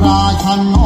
ราชันโอ